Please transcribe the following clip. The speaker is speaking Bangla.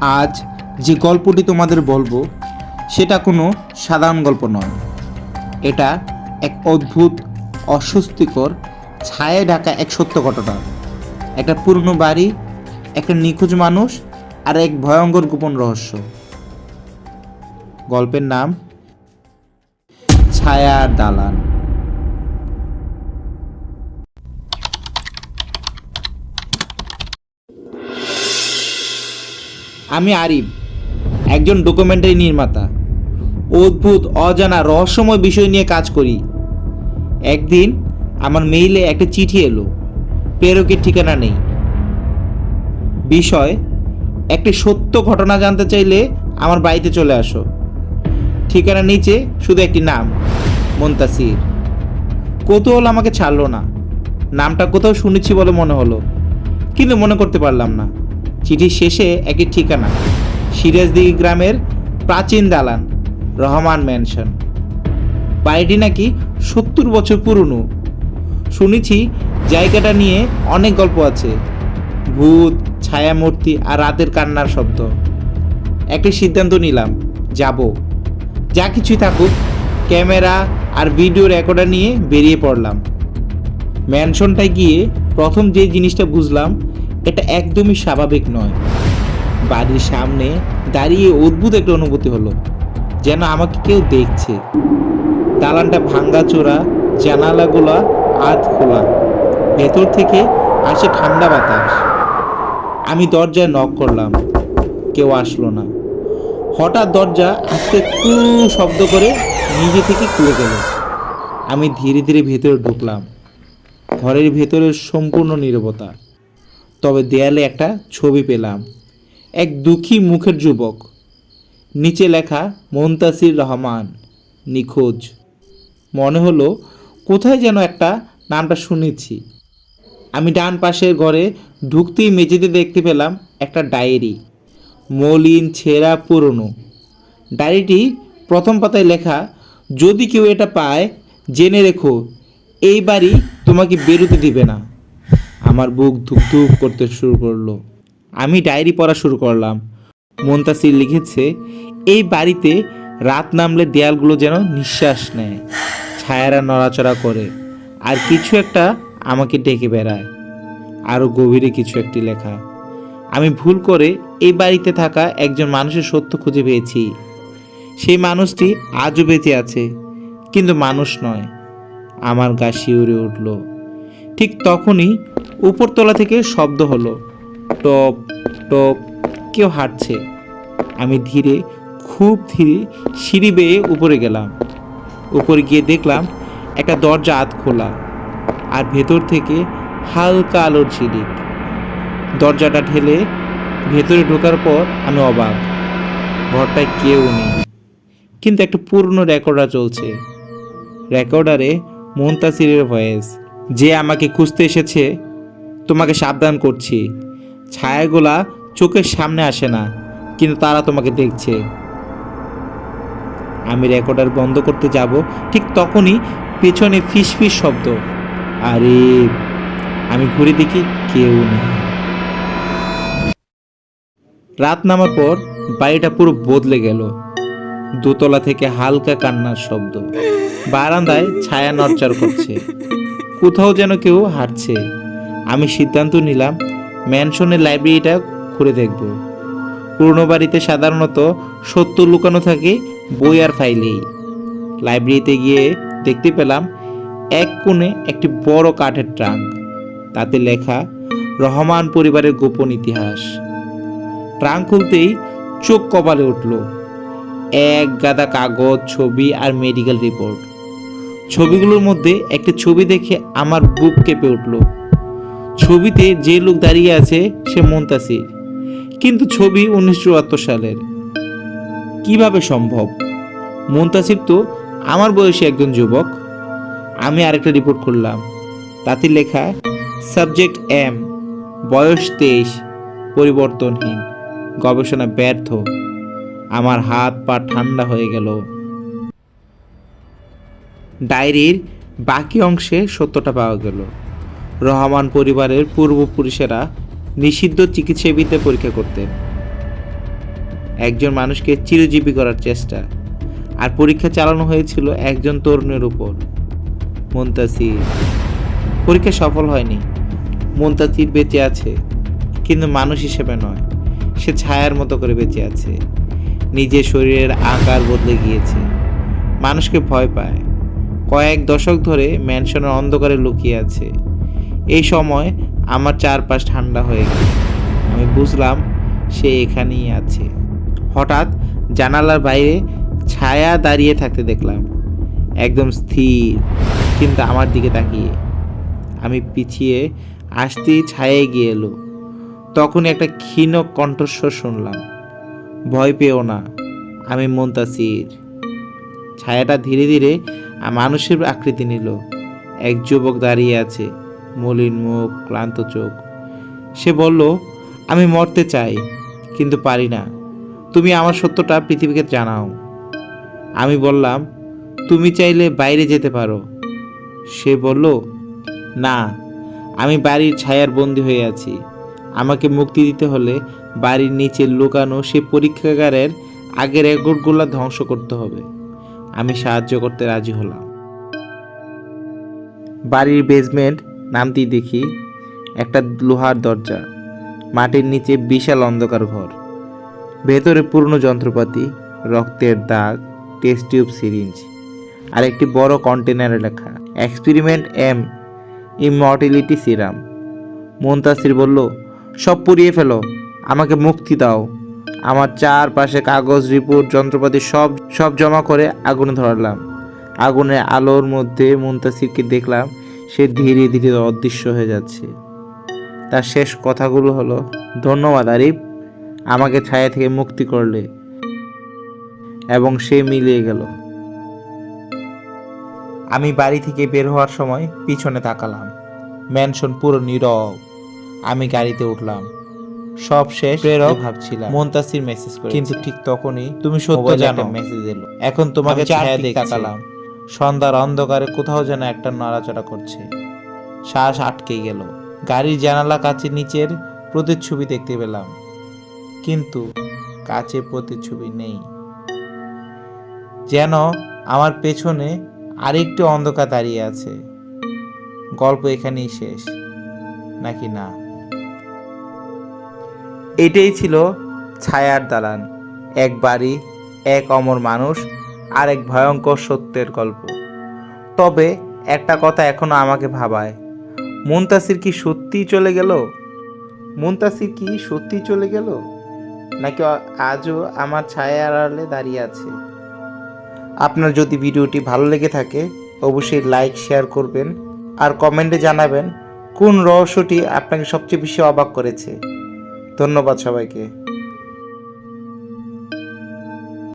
আজ যে গল্পটি তোমাদের বলব, সেটা কোনো সাধারণ গল্প নয়। এটা এক অদ্ভুত, অস্বস্তিকর ছায়া ঢাকা এক সত্য ঘটনা। একটা পুরনো বাড়ি, একটা নিখোঁজ মানুষ, আর এক ভয়ঙ্কর গোপন রহস্য। গল্পের নাম ছায়ার দালান। আমি আরিফ, একজন ডকুমেন্টারি নির্মাতা। অদ্ভুত, অজানা, রহস্যময় বিষয় নিয়ে কাজ করি। একদিন আমার মেইলে একটা চিঠি এলো, প্রেরকের ঠিকানা নেই। বিষয়, একটি সত্য ঘটনা জানতে চাইলে আমার বাড়িতে চলে আসো। ঠিকানা নিচে শুধু একটি নাম, মন্তাসির। কৌতূহল আমাকে ছাড়লো না। নামটা কোথাও শুনেছি বলে মনে হলো, কিন্তু মনে করতে পারলাম না। চিঠির শেষে একটি ঠিকানা, সিরাজদিঘি গ্রামের প্রাচীন দালান, রহমান ম্যানশন। বাড়িটি নাকি সত্তর বছর পুরনো। শুনেছি জায়গাটা নিয়ে অনেক গল্প আছে। ভূত, ছায়ামূর্তি আর রাতের কান্নার শব্দ। একটি সিদ্ধান্ত নিলাম, যাব। যা কিছুই থাকুক, ক্যামেরা আর ভিডিও রেকর্ডার নিয়ে বেরিয়ে পড়লাম। ম্যানশনটায় গিয়ে প্রথম যে জিনিসটা বুঝলাম এটা একদমই স্বাভাবিক নয়। বাড়ির সামনে দাঁড়িয়ে অদ্ভুত একটা অনুভূতি হলো, যেন আমাকে কেউ দেখছে। দালানটা ভাঙ্গা চোরা জানালাগুলা আধ খোলা। ভেতর থেকে আসে ঠান্ডা বাতাস। আমি দরজায় নক করলাম, কেউ আসলো না। হঠাৎ দরজা আস্তে টু শব্দ করে নিজে থেকে খুলে গেল। আমি ধীরে ধীরে ভেতরে ঢুকলাম। ঘরের ভেতরের সম্পূর্ণ নীরবতা। তবে দেয়ালে একটা ছবি পেলাম। এক দুঃখী মুখের যুবক। নিচে লেখা, মন্তাসির রহমান নিখোঁজ। মনে হলো, কোথায় যেন একটা নামটা শুনেছি। আমি ডান পাশের ঘরে ঢুকতেই মেঝেতে দেখতে পেলাম একটা ডায়েরি। মলিন, ছেঁড়া, পুরনো। ডায়েরিটি প্রথম পাতায় লেখা, যদি কেউ এটা পায়, জেনে রেখো, এই বাড়ি তোমাকে বেরোতে দিবে না। আমার বুক ধুক করতে শুরু করল। আমি ডায়েরি পড়া শুরু করলাম। মন্তাসির লিখেছে, এই বাড়িতে রাত নামলে দেয়ালগুলো যেন নিঃশ্বাস নেয়, ছায়ারা নড়াচড়া করে, আর কিছু একটা আমাকে ডেকে বেড়ায়। আরও গভীরে কিছু একটি লেখা, আমি ভুল করে এই বাড়িতে থাকা একজন মানুষের সত্য খুঁজে পেয়েছি। সেই মানুষটি আজও বেঁচে আছে, কিন্তু মানুষ নয়। আমার গা শিউরে উঠল। ঠিক তখনই উপরতলা থেকে শব্দ হলো। টপ টপ, কেউ হাঁটছে। আমি ধীরে, খুব ধীরে সিঁড়ি বেয়ে উপরে গেলাম। উপরে গিয়ে দেখলাম একটা দরজা আধ খোলা আর ভেতর থেকে হালকা আলোর ঝিলিক। দরজাটা ঠেলে ভেতরে ঢোকার পর আমি অবাক, ঘরটায় কেউ নেই। কিন্তু একটা পুরনো রেকর্ডার চলছে। রেকর্ডারে মুনতাসিরের ভয়েস, যে আমাকে খুঁজতে এসেছে তোমাকে সাবধান করছি। ছায়াগুলা চোখের সামনে আসে না, কিন্তু তারা তোমাকে দেখছে। আমি রেকর্ডার বন্ধ করতে যাব, ঠিক তখনই পেছনে ফিস ফিস শব্দ। আরে, আমি ঘুরে দেখি কেউ নেই। রাত নামার পর বাড়িটা পুরো বদলে গেল। দোতলা থেকে হালকা কান্নার শব্দ। বারান্দায় ছায়া নড়চড় করছে। কোথাও যেন কেউ হাঁটছে। আমি সিদ্ধান্ত নিলাম ম্যানশনের লাইব্রেরিটা ঘুরে দেখব। পুরনো বাড়িতে সাধারণত সত্য লুকানো থাকে বই আর ফাইলেই। লাইব্রেরিতে গিয়ে দেখতে পেলাম এক কোণে একটি বড় কাঠের ট্রাঙ্ক। তাতে লেখা, রহমান পরিবারের গোপন ইতিহাস। ট্রাঙ্ক খুলতেই চোখ কপালে উঠল। এক গাদা কাগজ, ছবি আর মেডিকেল রিপোর্ট। ছবিগুলোর মধ্যে একটি ছবি দেখে আমার বুক কেঁপে উঠল। ছবিতে যে লোক দাঁড়িয়ে আছে, সে মুনতাসির। কিন্তু ছবি উনিশশো চুয়াত্তর সালের। কীভাবে সম্ভব? মুনতাসির তো আমার বয়সী একজন যুবক। আমি আরেকটা রিপোর্ট করলাম। তাতে লেখা সাবজেক্ট এম বয়স তেইশ, পরিবর্তনহীন, গবেষণা ব্যর্থ, আমার হাত পা ঠান্ডা হয়ে গেল। ডায়েরির বাকি অংশে সত্যটা পাওয়া গেল। রহমান পরিবারের পূর্বপুরুষেরা নিষিদ্ধ চিকিৎসাবিদ্যা পরীক্ষা করতেন। একজন মানুষকে চিরজীবী করার চেষ্টা। আর পরীক্ষা চালানো হয়েছিল একজন তরুণের উপর। মুন্তাসির। পরীক্ষা সফল হয়নি। মুন্তাসির বেঁচে আছে। কিন্তু মানুষ হিসেবে নয়। সে ছায়ার মতো করে বেঁচে আছে। নিজের শরীরের আকার বদলে গিয়েছে। মানুষকে ভয় পায়। কয়েক দশক ধরে ম্যানশনের অন্ধকারে লুকিয়ে আছে। এই সময় আমার চারপাশ ঠান্ডা হয়ে গেল। আমি বুঝলাম সে এখানেই আছে। হঠাৎ জানালার বাইরে ছায়া দাঁড়িয়ে থাকতে দেখলাম। একদম স্থির, কিন্তু আমার দিকে তাকিয়ে। আমি পিছিয়ে আসতেই ছায়ায় গিয়ে এলো। তখন একটা ক্ষীণ কণ্ঠস্বর শুনলাম। ভয় পেও না, আমি মন্তাসির। ছায়াটা ধীরে ধীরে মানুষের আকৃতি নিল। এক যুবক দাঁড়িয়ে আছে। মলিন মুখ, ক্লান্ত চোখ। সে বলল, আমি মরতে চাই, কিন্তু পারি না। তুমি আমার সত্যটা পৃথিবীকে জানাও। আমি বললাম, তুমি চাইলে বাইরে যেতে পারো। সে বলল, না, আমি বাড়ির ছায়ার বন্দি হয়ে আছি। আমাকে মুক্তি দিতে হলে বাড়ির নিচে লুকানো সে পরীক্ষাগারের আগের রেকর্ডগুলো ধ্বংস করতে হবে। আমি সাহায্য করতে রাজি হলাম। বাড়ির বেসমেন্ট নামতেই দেখি একটা লোহার দরজা, মাটির নিচে বিশাল অন্ধকার ঘর। ভেতরে পুরনো যন্ত্রপাতি, রক্তের দাগ, টেস্ট টিউব সিরিঞ্জ, আর একটি বড় কন্টেনারে লেখা, experiment M, immortality serum. Muntasir বলল, সব পুড়িয়ে ফেলো, আমাকে মুক্তি দাও। আমার চারপাশে কাগজ, রিপোর্ট, যন্ত্রপাতি সব সব জমা করে আগুনে ধরালাম। আগুনের আলোর মধ্যে মুনতাসিরকে দেখলাম সে ধীরে ধীরে অদৃশ্য হয়ে যাচ্ছে। তার শেষ কথাগুলো হলো ধন্যবাদ আরিফ আমাকে ছায়া থেকে মুক্তি করলে। এবং সে মিলিয়ে গেল। আমি বাড়ি থেকে বের হওয়ার সময় পিছনে তাকালাম। ম্যানশন পুরো নীরব। আমি গাড়িতে উঠলাম। সব শেষ প্রেরক ভাবছিলাম। মন্তাসির মেসেজ করে কিন্তু ঠিক তখনই তুমি সত্য জানো। মেসেজ এলো। এখন তোমাকে ছায়া তাকালাম। সন্ধ্যার অন্ধকারে কোথাও যেন একটা নড়াচড়া করছে। শ্বাস আটকে গেল। গাড়ির জানালা কাচের নিচের প্রতিচ্ছবি দেখতে পেলাম। কিন্তু কাছে প্রতিচ্ছবি নেই। যেন আমার পেছনে আরেকটি অন্ধকার দাঁড়িয়ে আছে। গল্প এখানেই শেষ। নাকি না? এটাই ছিল ছায়ার দালান। এক বাড়ি, এক অমর মানুষ আর এক ভয়ঙ্কর সত্যের গল্প। তবে একটা কথা এখনও আমাকে ভাবায়। মুনতাসির কি সত্যিই চলে গেল? মুনতাসির কি সত্যিই চলে গেল? নাকি আজও আমার ছায়া আড়ালে দাঁড়িয়ে আছে? আপনার যদি ভিডিওটি ভালো লেগে থাকে, অবশ্যই লাইক, শেয়ার করবেন আর কমেন্টে জানাবেন কোন রহস্যটি আপনাকে সবচেয়ে বেশি অবাক করেছে। ধন্যবাদ সবাইকে।